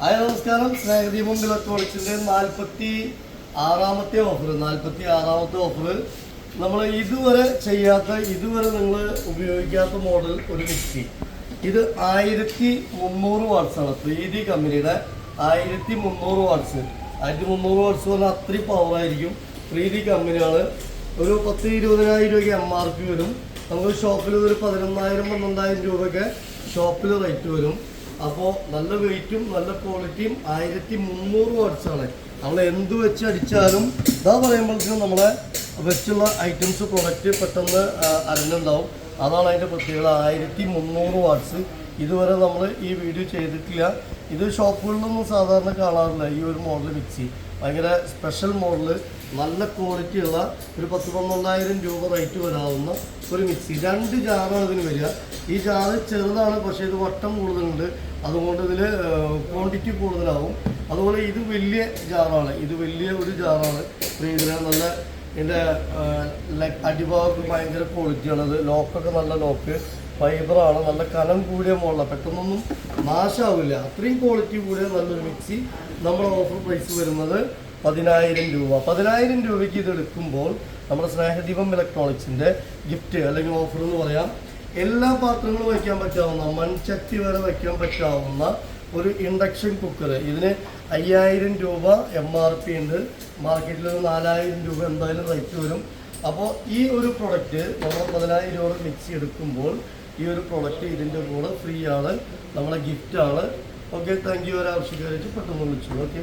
Hi നമസ്കാരം. സ്നേഹദീപം ഇലക്ട്രോണിക്സിന്റെ നാൽപ്പത്തി ആറാമത്തെ ഓഫർ നാൽപ്പത്തി ആറാമത്തെ ഓഫർ നമ്മൾ ഇതുവരെ ചെയ്യാത്ത ഇതുവരെ നിങ്ങൾ ഉപയോഗിക്കാത്ത മോഡൽ ഒരു മിക്സി. ഇത് ആയിരത്തി മുന്നൂറ് വാട്ട്സാണ് പ്രീതി കമ്പനിയുടെ ആയിരത്തി മുന്നൂറ് വാട്സ് ആയിരത്തി മുന്നൂറ് വാട്സ് പറഞ്ഞാൽ അത്രയും പവറായിരിക്കും പ്രീതി കമ്പനിയാണ്. ഒരു പത്ത് ഇരുപതിനായിരം രൂപയ്ക്ക് എം ആർ പി വരും. നമുക്ക് ഷോപ്പിൽ ഒരു പതിനൊന്നായിരം പന്ത്രണ്ടായിരം രൂപയൊക്കെ ഷോപ്പിൽ റേറ്റ് വരും. അപ്പോൾ നല്ല വെയിറ്റും നല്ല ക്വാളിറ്റിയും ആയിരത്തി മുന്നൂറ് വാട്സാണ് നമ്മൾ എന്ത് വെച്ച് അടിച്ചാലും ഇതാ പറയുമ്പോഴത്തേക്കും നമ്മളെ വെച്ചുള്ള ഐറ്റംസ് പ്രൊഡക്റ്റ് പെട്ടെന്ന് അരഞ്ഞുണ്ടാവും അതാണ് അതിന്റെ പ്രത്യേകത. ആയിരത്തി മുന്നൂറ് വാട്സ് ഇതുവരെ നമ്മൾ ഈ വീഡിയോ ചെയ്തിട്ടില്ല. ഇത് ഷോപ്പുകളിലൊന്നും സാധാരണ കാണാറില്ല. ഈ ഒരു മോഡൽ മിക്സി ഭയങ്കര സ്പെഷ്യൽ മോഡൽ നല്ല ക്വാളിറ്റി ഉള്ള ഒരു പത്ത് പന്ത്രണ്ടായിരം രൂപ റേറ്റ് വരാവുന്ന ഒരു മിക്സി രണ്ട് ജാറാണ് ഇതിന് വരിക. ഈ ജാറ് ചെറുതാണ് പക്ഷേ ഇത് വട്ടം കൂടുതലുണ്ട്. അതുകൊണ്ട് ഇതിൽ ക്വാണ്ടിറ്റി കൂടുതലാവും. അതുപോലെ ഇത് വലിയ ജാറാണ് ഇത് വലിയ ഒരു ജാറാണ് ഇതിന് നല്ല ഇതിന്റെ അടിഭാഗത്ത് ഭയങ്കര ക്വാളിറ്റിയാണ് അത് ലോക്കൊക്കെ നല്ല ലോക്ക് ഫൈബറാണ് നല്ല കനം കൂടിയ മോഡലാണ് പെട്ടെന്നൊന്നും നാശമാവില്ല അത്രയും ക്വാളിറ്റി കൂടിയ നല്ലൊരു മിക്സി നമ്മുടെ ഓഫർ പ്രൈസ് വരുന്നത് പതിനായിരം രൂപ. പതിനായിരം രൂപയ്ക്ക് ഇത് എടുക്കുമ്പോൾ നമ്മുടെ സ്നേഹദീപം ഇലക്ട്രോണിക്സിന്റെ ഗിഫ്റ്റ് അല്ലെങ്കിൽ ഓഫർ എന്ന് പറയാം. എല്ലാ പാത്രങ്ങളും വയ്ക്കാൻ പറ്റാവുന്ന മൺചട്ടി വരെ വയ്ക്കാൻ പറ്റാവുന്ന ഒരു ഇൻഡക്ഷൻ കുക്കർ ഇതിന് അയ്യായിരം രൂപ എം ആർ പി ഉണ്ട്. മാർക്കറ്റിൽ ഒരു നാലായിരം രൂപ എന്തായാലും റേറ്റ് വരും. അപ്പോൾ ഈ ഒരു പ്രൊഡക്റ്റ് നമ്മൾ പതിനായിരം രൂപ മിക്സി എടുക്കുമ്പോൾ ഈ ഒരു പ്രൊഡക്റ്റ് ഇതിന്റെ കൂടെ ഫ്രീ ആണ്. നമ്മളെ ഗിഫ്റ്റാണ് ഓക്കെ താങ്ക് യു ഒരാവശ്യക്കാരായിട്ട് പെട്ടെന്ന് വിളിച്ചു. ഓക്കെ